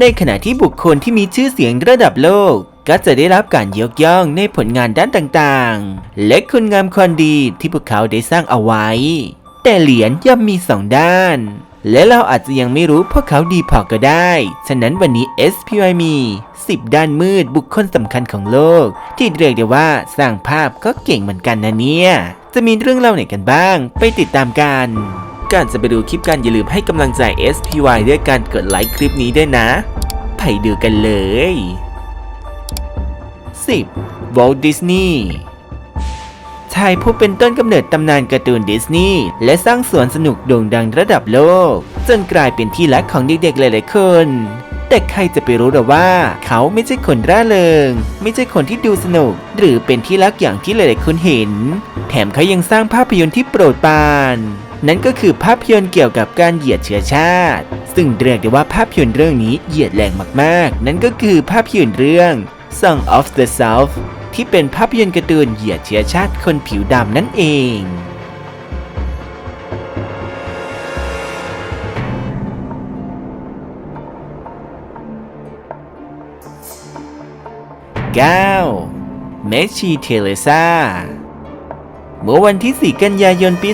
ในขณะที่บุคคลที่มีชื่อเสียงระดับโลก ก็จะได้รับการยกย่องในผลงานด้านต่างๆ และคุณงามความดีที่พวกเขาได้สร้างเอาไว้ แต่เหรียญย่อมมีสองด้าน และเราอาจจะยังไม่รู้พวกเขาดีพอก็ได้ ฉะนั้นวันนี้ SPY มี 10 ด้านมืดบุคคลสำคัญของโลก ที่เรียกได้ว่าสร้างภาพก็เก่งเหมือนกันนะเนี่ย จะมีเรื่องเล่าไหนกันบ้าง ไปติดตามกัน ก่อนจะไปดูคลิปกันอย่าลืมให้กำลังใจ SPY ด้วยการกดไลค์คลิปนี้ด้วยนะ ไปดูกันเลย 10. Walt Disney ชายผู้เป็นต้นกำเนิดตำนานการ์ตูนดิสนีย์และสร้างสวนสนุกโด่งดังระดับโลก จนกลายเป็นที่รักของเด็กๆหลายๆคน แต่ใครจะไปรู้หรอว่า เขาไม่ใช่คนร่าเริง ไม่ใช่คนที่ดูสนุก หรือเป็นที่รักอย่างที่หลายๆคนเห็น แถมเขายังสร้างภาพยนตร์ที่โปรดปราน นั่นก็คือภาพยนตร์เกี่ยวกับการเหยียดเชื้อชาติ ซึ่งเรียกได้ว่าภาพยนตร์เรื่องนี้เหยียดแรงมากๆ นั่นก็คือภาพยนตร์เรื่อง Song of the South ที่เป็นภาพยนตร์การ์ตูนเหยียดเชื้อชาติคนผิวดำนั่นเอง 9. เมชีเทเลซา เมื่อวันที่ 4 กันยายนปี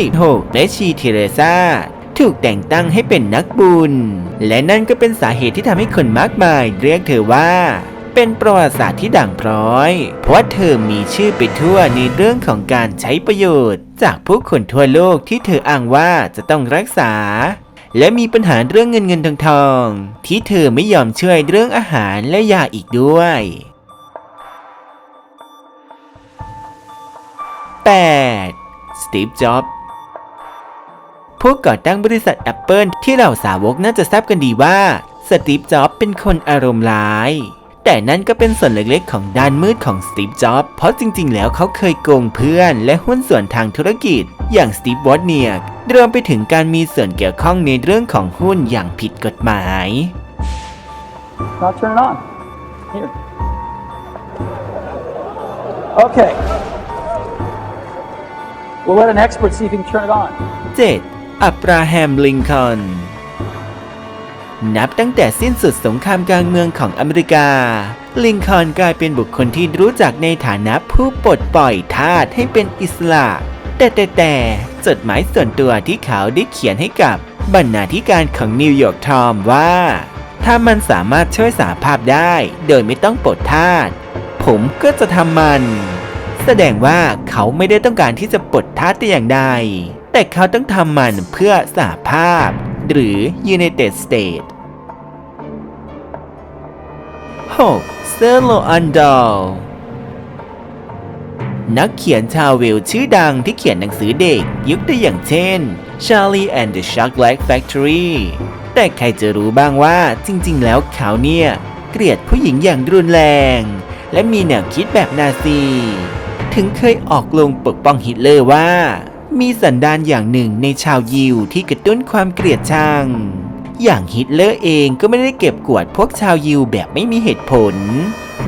2016เมชีเทเลซาถูกแต่งตั้งให้เป็นนักบุญ และนั่นก็เป็นสาเหตุที่ทำให้คนมากมาย เรียกเธอว่า เป็นประวัติศาสตร์ที่ด่างพร้อย เพราะเธอมีชื่อไปทั่วในเรื่องของการใช้ประโยชน์ จากผู้คนทั่วโลกที่เธออ้างว่าจะต้องรักษา และมีปัญหาเรื่องเงินเงินทองทอง ที่เธอไม่ยอมช่วยเรื่องอาหารและยาอีกด้วย 8. สตีฟ จ็อบส์ผู้ก่อตั้งบริษัท Apple ที่เหล่าสาวกน่าจะทราบกันดีว่า สตีฟ จ็อบส์เป็นคนอารมณ์ร้าย แต่นั่นก็เป็นส่วนเล็กๆ ของด้านมืดของสตีฟ จ็อบส์เพราะจริงๆ แล้วเขาเคยโกงเพื่อน และหุ้นส่วนทางธุรกิจ อย่างสตีฟ วอตเนียกรวมไปถึงการมีส่วนเกี่ยวข้องในเรื่องของหุ้นอย่างผิดกฎหมาย Now turn it on. Here. Okay. We'll let an expert see if he can turn it on. 7. อับราฮัมลิงคอล์นนับตั้งแต่สิ้นสุดสงครามกลางเมืองของอเมริกา ลิงคอล์นกลายเป็นบุคคลที่รู้จักในฐานะผู้ปลดปล่อยทาสให้เป็นอิสระ แต่แต่แต่จดหมายส่วนตัวที่เขาได้เขียนให้กับบรรณาธิการของนิวยอร์กไทม์ว่า ถ้ามันสามารถช่วยสาภาพได้ โดยไม่ต้องปลดทาสผมก็จะทำมัน แสดงว่าเขาไม่ได้ต้องการที่จะปลดทาสแต่อย่างใด แต่เขาต้องทำมันเพื่อสหภาพ หรือ United States 6. เซอร์โลอันดอลนักเขียนชาวเวล์ชื่อดังที่เขียนหนังสือเด็กยกตัวอย่างเช่น Charlie and the Chocolate Factory แต่ใครจะรู้บ้างว่าจริง ๆ แล้วเขาเนี่ย เกลียดผู้หญิงอย่างรุนแรง และมีแนวคิดแบบนาซี ถึงเคยออกลงปกป้องฮิตเลอร์ว่า มีสันดานอย่างหนึ่งในชาวยิวที่กระตุ้นความเกลียดชัง อย่างฮิตเลอร์เองก็ไม่ได้เก็บกวดพวกชาวยิวแบบไม่มีเหตุผล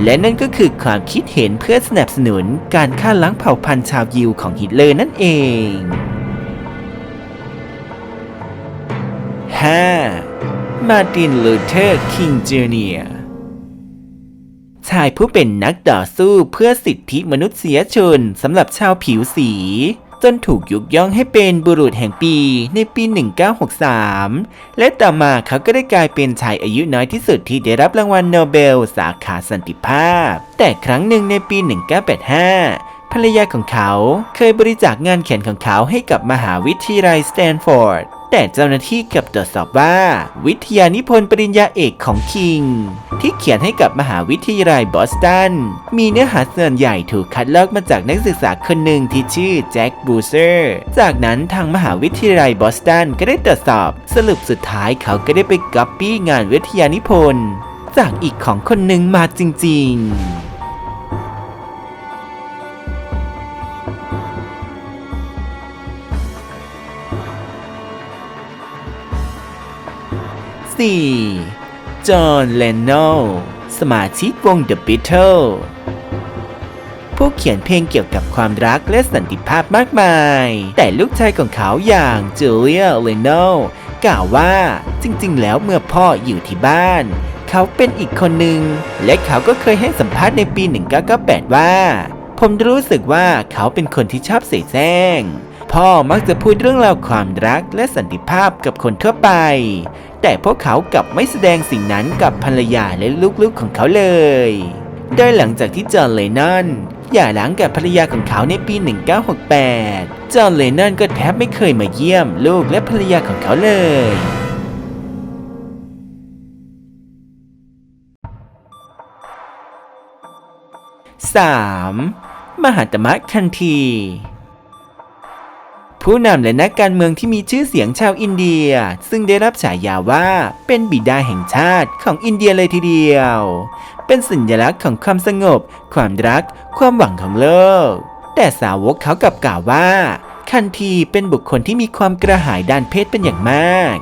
และนั่นก็คือความคิดเห็นเพื่อสนับสนุนการฆ่าล้างเผ่าพันธุ์ชาวยิวของฮิตเลอร์นั่นเอง 5. มาร์ติน ลูเทอร์ คิงจูเนีย ชายผู้เป็นนักต่อสู้เพื่อสิทธิมนุษยชนสำหรับชาวผิวสี จนถูกยกย่องให้เป็นบุรุษแห่งปีในปี 1963 และต่อมาเขาก็ได้กลายเป็นชายอายุน้อยที่สุดที่ได้รับรางวัลโนเบล สาขาสันติภาพ แต่ครั้งหนึ่งในปี 1985ภรรยาของเขาเคยบริจาคงานเขียนของเขาให้กับมหาวิทยาลัยสแตนฟอร์ด แต่เจ้าหน้าที่กลับตรวจสอบว่า วิทยานิพนธ์ปริญญาเอกของคิง ที่เขียนให้กับมหาวิทยาลัยบอสตัน มีเนื้อหาส่วนใหญ่ถูกคัดลอกมาจากนักศึกษาคนหนึ่งที่ชื่อแจ็คบูเซอร์จากนั้นทางมหาวิทยาลัยบอสตันก็ได้ตรวจสอบ สรุปสุดท้ายเขาก็ได้ไปก๊อปปี้งานวิทยานิพนธ์จากอีกของคนหนึ่งมาจริง ๆ 4. จอห์น เลนโนสมาชิกวง The Beatles ผู้เขียนเพลงเกี่ยวกับความรักและสันติภาพมากมาย แต่ลูกชายของเขาอย่างจูเลีย เลนโนกล่าวว่าจริงๆ แล้วเมื่อพ่ออยู่ที่บ้าน เขาเป็นอีกคนหนึ่ง และเขาก็เคยให้สัมภาษณ์ในปี 1998 ว่า ผมรู้สึกว่าเขาเป็นคนที่ชอบเสแสร้ง พ่อมักจะพูดเรื่องราวความรักและสันติภาพกับคนทั่วไป แต่พวกเขากลับไม่แสดงสิ่งนั้นกับภรรยาและลูกๆของเขาเลย โดยหลังจากที่จอห์นเลนนอนหย่าร้างกับภรรยาของเขาในปี 1968 จอห์นเลนนอนก็แทบไม่เคยมาเยี่ยมลูกและภรรยาของเขาเลย 3. มมหาตมะคันธี ผู้นำและนักการเมืองที่มีชื่อเสียงชาวอินเดีย ซึ่งได้รับฉายาว่าเป็นบิดาแห่งชาติของอินเดียเลยทีเดียว เป็นสัญลักษณ์ของความสงบ ความรัก ความหวังของโลก แต่สาวกเขากลับกล่าวว่า คันทีเป็นบุคคลที่มีความกระหายด้านเพศเป็นอย่างมาก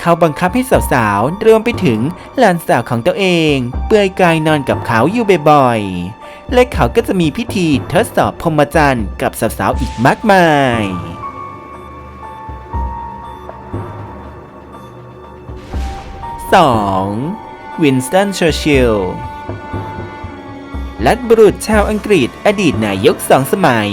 เขาบังคับให้สาวๆรวมไปถึงหลานสาวของตัวเอง เปลือยกายนอนกับเขาอยู่บ่อยๆและเขาก็จะมีพิธีทดสอบพรหมจรรย์กับสาวๆอีกมากมาย 2. วินสตัน เชอร์ชิลล์ลัดบุรุษชาวอังกฤษอดีตนายกสองสมัย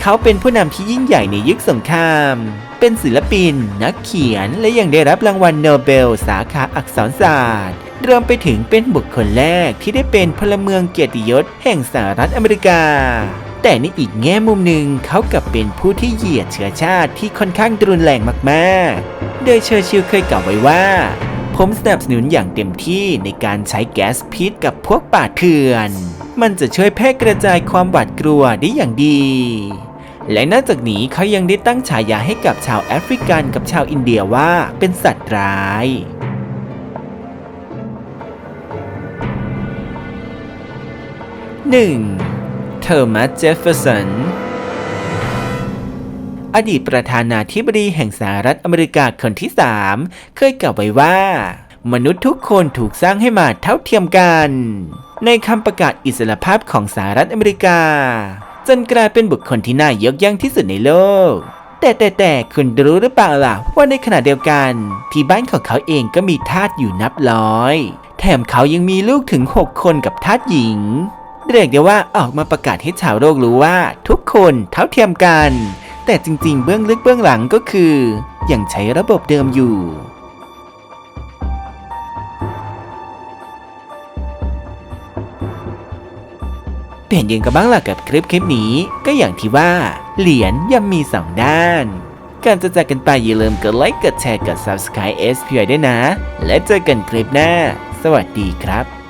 เขาเป็นผู้นำที่ยิ่งใหญ่ในยุคสงคราม เป็นศิลปิน นักเขียนและยังได้รับรางวัลโนเบล สาขาอักษรศาสตร์รวมไปถึงเป็นบุคคลแรกที่ได้เป็นพลเมืองเกียรติยศแห่งสหรัฐอเมริกา แต่ในอีกแง่มุมหนึ่งเขากลับเป็นผู้ที่เหยียดเชื้อชาติที่ค่อนข้างรุนแรงมาก ๆ โดยเชอร์ชิลล์เคยกล่าวไว้ว่า ผมสนับสนุนอย่างเต็มที่ในการใช้แก๊สพิษกับพวกป่าเถื่อน มันจะช่วยแพร่กระจายความหวาดกลัวได้อย่างดี และนอกจากนี้เขายังได้ตั้งฉายาให้กับชาวแอฟริกันกับชาวอินเดียว่าเป็นสัตว์ร้าย 1. เทอร์มัสเจฟเฟอร์สัน อดีตประธานาธิบดีแห่งสหรัฐอเมริกาคนที่ 3 เคยกล่าวไว้ว่า มนุษย์ทุกคนถูกสร้างให้มาเท่าเทียมกัน ในคำประกาศอิสรภาพของสหรัฐอเมริกา จนกลายเป็นบุคคลที่น่ายกย่องที่สุดในโลกแต่แต่แต่คุณรู้หรือเปล่าล่ะ ว่าในขณะเดียวกัน ที่บ้านของเขาเองก็มีทาสอยู่นับร้อย แถมเขายังมีลูกถึง 6 คนกับทาสหญิง เรียกได้ว่าออกมาประกาศให้ชาวโลกรู้ว่า ทุกคนเท่าเทียมกัน แต่จริงๆ เบื้องลึกเบื้องหลังก็คือ ยังใช้ระบบเดิมอยู่ เปลี่ยนยังกันบ้างล่ะกับคลิปคลิปนี้ก็อย่างที่ว่า เหรียญย่อมมีสองด้านก่อนจะจากกันไปอย่าลืมกดไลค์กดแชร์กด subscribe SPI ด้วยนะ และเจอกันคลิปหน้า สวัสดีครับ